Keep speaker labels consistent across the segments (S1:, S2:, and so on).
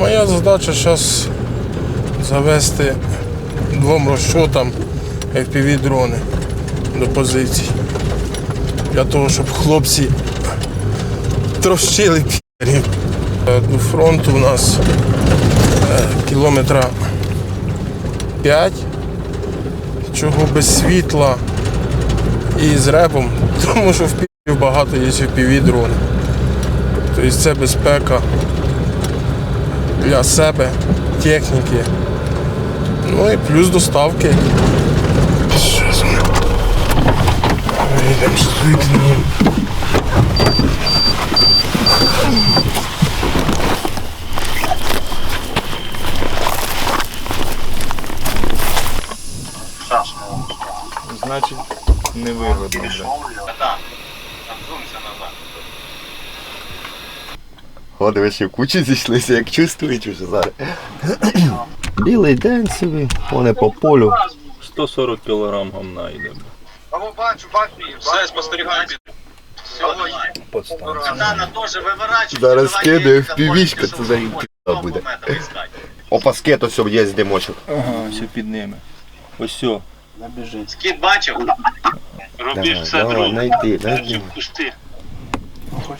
S1: Моя задача зараз завести двом розчотам FPV дрони до позицій. Для того, щоб хлопці трощили пірів. До фронту у нас е, кілометра 5, чого без світла і з ребом, тому що в пірів багато є FPV дрони. Тобто це безпека для себе, техніки. Ну і плюс доставки.
S2: Значить, не вигодно.
S3: О, ви ще в кучі зійшлися, як чувствують уже зараз. Білий день собі, вони по полю.
S2: 140 кілограм гамна йде. бля.
S4: Все, спостерігаю. Сьогодні. Катана теж виворачує.
S3: Зараз кидає в півічка, це за буде. Опаски, то все є димочок.
S2: Ага, все під ними. Ось все. Набіжить.
S4: Скіт бачив? Рубіж все
S3: давай,
S4: друге.
S3: найди, найди.
S4: Кусти.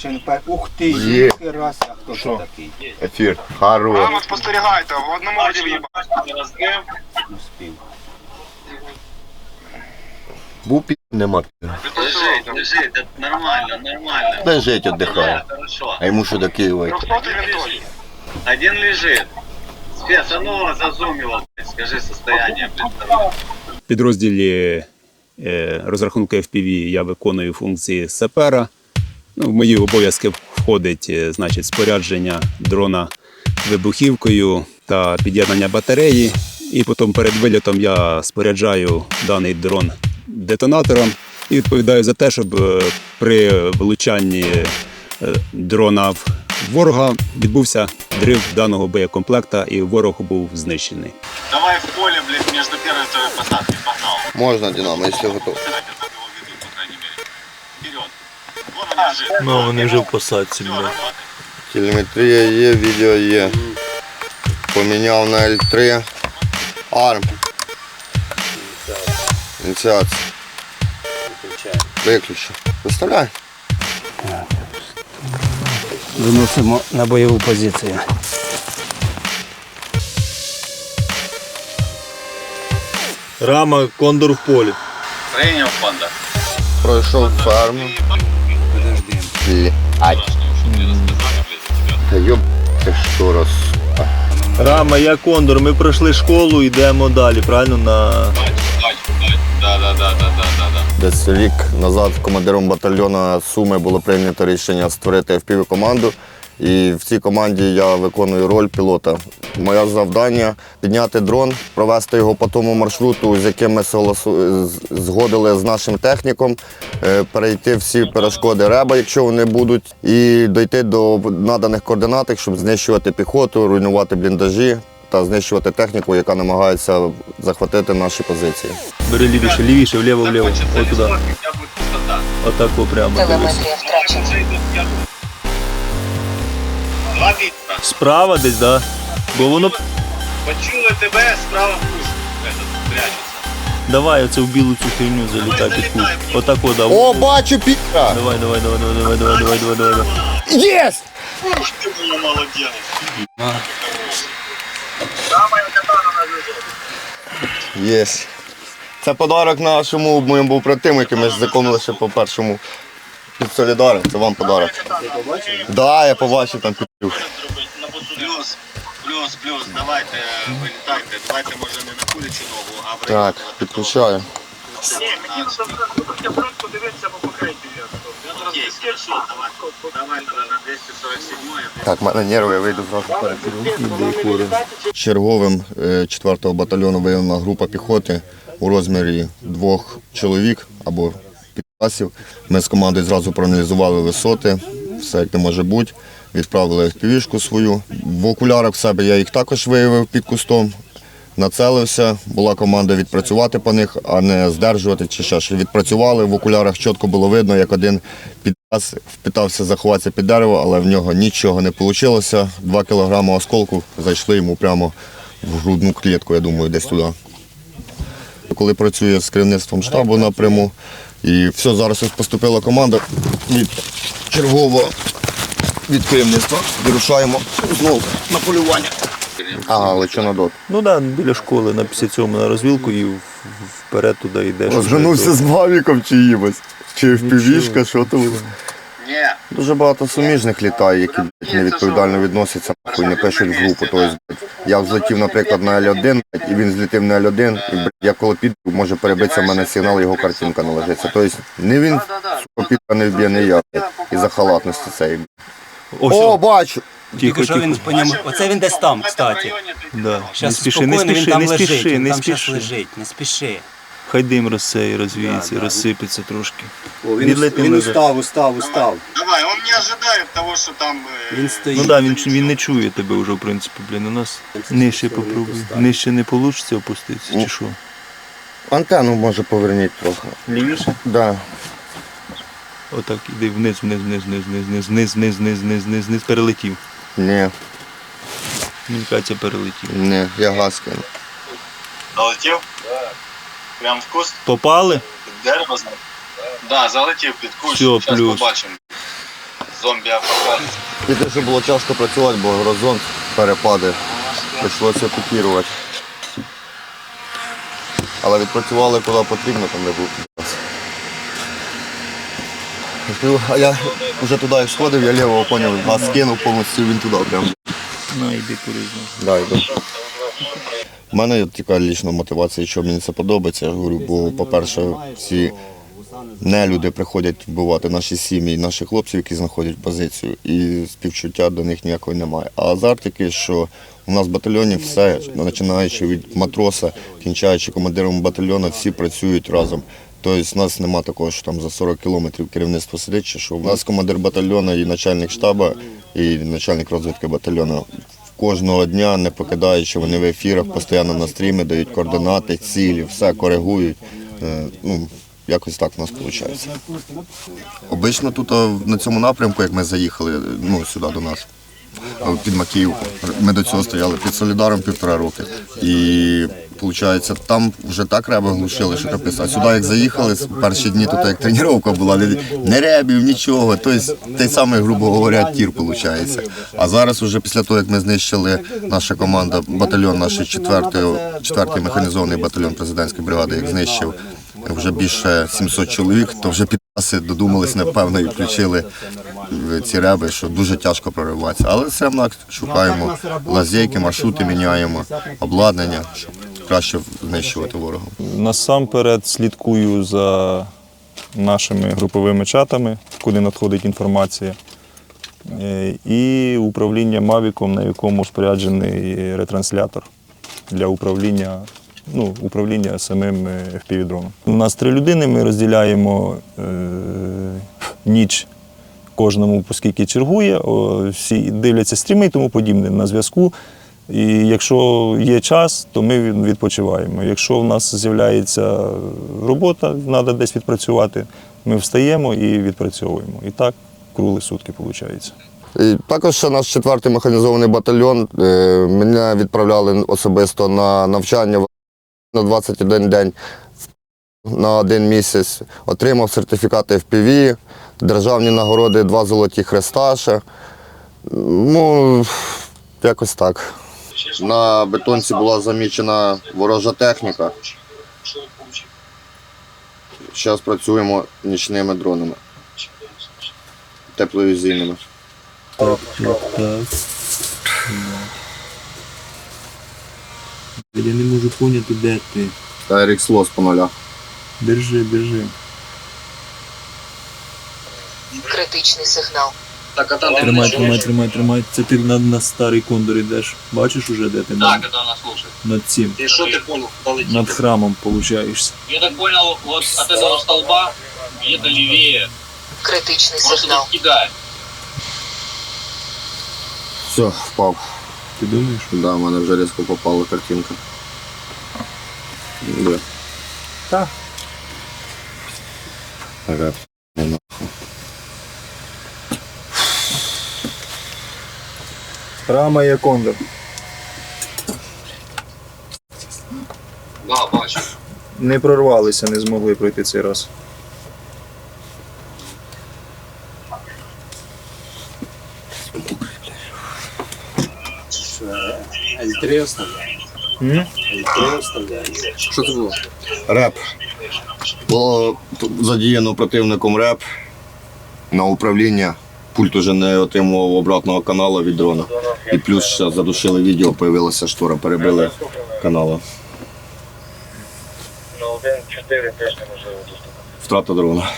S5: Не. Ух ти,
S3: Є.
S5: який раз, а хто
S2: Що?
S5: такий?
S3: Ефір. Хорош.
S4: спостерігайте, в одному воді розрив.
S5: Не спів.
S3: Був пі... нема.
S4: Лежить, лежить, нормально, нормально.
S3: Лежить, віддихає.
S4: Хорошо.
S3: А йому що до Києва йти?
S4: Один лежит. Спец, а ну зазумивал, скажи состояние.
S6: В підрозділі е, розрахунку FPV я виконую функції сапера. Ну, в мої обов'язки входить е, значить, спорядження дрона вибухівкою та під'єднання батареї. І потім перед вильотом я споряджаю даний дрон детонатором і відповідаю за те, щоб е, при влучанні е, дрона в ворога відбувся дрив даного боєкомплекта і ворог був знищений.
S4: Давай в поле, блядь, между первой и второй посадкой, погнал.
S3: Можна, Динамо, якщо готов.
S4: Кстати, так его ведут, по крайней мере. Вперед. Вон он лежит.
S2: Ну, вони вже в посадці, бля.
S3: Телеметрія є, відео є. Поміняв на L3. Арм. Ініціація. Виключи. Виставляй.
S5: Виносимо на бойову позицію.
S2: Рама, кондор в полі.
S4: Принял фонда.
S3: Пройшов ферму. Блядь. Та йоб що раз.
S2: Рама, я кондор. Ми пройшли школу, йдемо далі, правильно? На.
S3: Десь рік назад командиром батальйону Суми було прийнято рішення створити FPV команду. І в цій команді я виконую роль пілота. Моє завдання підняти дрон, провести його по тому маршруту, з яким ми згодили з нашим техніком, е, перейти всі перешкоди реба, якщо вони будуть, і дойти до наданих координат, щоб знищувати піхоту, руйнувати бліндажі та знищувати техніку, яка намагається захватити наші позиції.
S2: бери лівіше, лівіше, вліво, вліво.
S4: Пустота.
S2: Отак прямо.
S7: Телеметрія втрачена.
S4: Уже идут в яру. Два метра.
S2: Справа десь, да? Бо воно.
S4: Почули тебе, справа куш этот, прячется.
S2: Давай оце в білу цю херню залітай під кут. Отак о, да.
S3: О, бачу піка!
S2: Давай, давай, давай, давай, давай, давай, давай, давай, давай.
S3: Єс!
S4: Уж ты был молодец.
S3: Єс. Це подарок нашому моєму був противнику, ми ж знайомилися ще по першому під Солідаром. Це вам подарок. Так, да, я побачив там під.
S4: Плюс, плюс, плюс, давайте вилітайте. Давайте може не на куличу ногу, а в
S3: Так, підключаю.
S4: Є, хорошо, давай. Давай на 247
S3: Так, в мене нерви, я вийду зразу перед. Черговим 4-го батальйону виявлена група піхоти у розмірі двох чоловік або підкласів. Ми з командою зразу проаналізували висоти, все як не може бути. Відправили півішку свою. В окулярах в себе я їх також виявив під кустом. Нацелився, була команда відпрацювати по них, а не здержувати чи ще що. Відпрацювали, в окулярах чітко було видно, як один під раз впитався заховатися під дерево, але в нього нічого не вийшло. Два кілограми осколку зайшли йому прямо в грудну клітку, я думаю, десь туди. Коли працює з керівництвом штабу напряму, і все, зараз поступила команда від чергового від керівництва. Вирушаємо знову на полювання. Ага, лечу на дот.
S2: Ну так, да, біля школи на 57 на розвілку і вперед туди йдеш.
S3: Розвернувся з Мавіком чиїмось. Чи в півішка, що?
S4: Ні.
S3: Дуже багато суміжних літає, які блядь, невідповідально відносяться, нахуй не пишуть в групу. Тобто, я взлетів, наприклад, на L1, блядь, і він злетів на L1, і блядь, я коли піду, може перебитися в мене сигнал, його картинка наложиться. Тобто не він, сука, підка не вб'є, не я, блядь, із-за халатності цієї. Блядь. О, бачу!
S2: тихо,
S5: що він по ньому. Оце він десь там, кстати.
S2: Да. Не
S5: Щас
S2: спіши, не
S5: спокійно, він
S2: спіши,
S5: там
S2: не
S5: лежить,
S2: спіши,
S5: він
S2: не
S5: там щас
S2: спіши.
S5: лежить, не спіши.
S2: Хай дим розсеє, розвіється, розсипеться трошки.
S5: О, він,
S2: Відлетів
S5: він
S2: назад.
S5: устав, устав, устав.
S4: Давай, он не ожидает того, что там... э,
S5: Він стоїть.
S2: Ну так, да, він, він не чує тебе вже, в принципі, блін. У нас нижче попробуй. Нижче не вийде опуститися, чи що?
S3: Антенну може поверніть трохи.
S2: Лівіше?
S3: Да.
S2: Отак, іди вниз, вниз, вниз, вниз, вниз, вниз, вниз, вниз, вниз, вниз, вниз, вниз, перелетів.
S3: Ні,
S2: Мені кажеться, перелетів.
S3: ні, я газ кину.
S4: Залетів? Прям в куст
S2: Попали?
S4: дерева? Да, залетів під кущ.
S2: Всьо,
S4: Щас
S2: плюс.
S4: побачимо. Зомбі апокаліпсис.
S3: І дуже було тяжко працювати, бо горизонт перепади. Прийшлося купірувати. Але відпрацювали куди потрібно, там не був. Ну, А я вже туди як сходив, я лівого поняв, газ скинув повністю, він туди прям.
S2: На, йди куризно.
S3: Да, йду. У мене така лічна мотивація, що мені це подобається. Я говорю, бо, по-перше, всі нелюди приходять вбивати наші сім'ї, наших хлопців, які знаходять позицію, і співчуття до них ніякого немає. А азарт такий, що у нас в батальйоні все, починаючи від матроса, кінчаючи командиром батальйону, всі працюють разом. Тобто в нас немає такого, що там за 40 кілометрів керівництво сидить, що. У нас командир батальйону і начальник штабу, і начальник розвідки батальйону кожного дня, не покидаючи, вони в ефірах постійно на стрімі дають координати, цілі, все коригують. Е, Ну, якось так в нас виходить. Обично тут на цьому напрямку, як ми заїхали ну, сюди до нас, під Макіїв, ми до цього стояли під Солідаром півтора роки. І виходить, там вже так реби глушили, що капець. А сюди як заїхали, перші дні тут як тренування була, не, ребів, нічого. Тобто той самий, грубо говоря, тір виходить. А зараз, вже після того, як ми знищили наша команда, батальйон наш 4-й, механізований батальйон президентської бригади, як знищив вже більше 700 чоловік, то вже підпаси додумались, напевно, і включили ці реби, що дуже тяжко прориватися. Але все одно шукаємо лазейки, маршрути міняємо, обладнання, краще знищувати ворога.
S7: Насамперед слідкую за нашими груповими чатами, куди надходить інформація. Е, І управління Мавіком, на якому споряджений ретранслятор для управління, ну, управління самим е, FPV-дроном. У нас три людини, ми розділяємо е, ніч кожному, оскільки чергує, о, всі дивляться стріми і тому подібне на зв'язку. І якщо є час, то ми відпочиваємо. Якщо в нас з'являється робота, треба десь відпрацювати, ми встаємо і відпрацьовуємо. І так круглі сутки виходить.
S3: Також ще наш четвертий механізований батальйон. е, Мене відправляли особисто на навчання на 21 день на один місяць. Отримав сертифікати FPV, державні нагороди, два золоті хреста ще. Ну, якось так. На бетонці була замічена ворожа техніка. Зараз працюємо нічними дронами. Тепловізійними.
S2: Так, так, так. Я не можу поняти, де ти.
S3: Та RX Лос по нулях.
S2: Держи, держи.
S8: Критичний сигнал.
S4: Так, а там де
S2: Тримай,
S4: мене
S2: тримай,
S4: чуєш?
S2: тримай, тримай. Це ти на, на старий кондор йдеш. Бачиш уже, де ти?
S4: Так,
S2: Над,
S4: это она слушает.
S2: над цим.
S4: И что ты понял, куда летит?
S2: Над храмом получаєшся.
S4: Я так понял, вот от этого столба где-то левее.
S8: Критичний
S4: Просто
S8: сигнал.
S4: тут кидает.
S3: Все, впав.
S2: Ти думаєш?
S3: Да, в мене вже різко попала картинка. Да.
S2: Так.
S3: Ага.
S2: Рама є кондор.
S4: Да, бачу.
S2: Не прорвалися, не змогли пройти цей раз.
S5: L3 оставляє.
S2: М?
S5: L3 оставляє.
S3: Що це було? Реп. Було задіяно противником реп на управління. Пульт уже не отримував обратного каналу від дрона. І плюс ще задушили відео, появилася штора, перебили канали.
S4: На 1.4 теж неможливо доступити.
S3: Втрата дрона.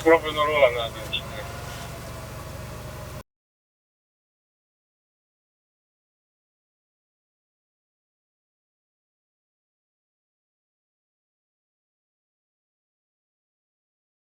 S4: Спробуй на на 1.4.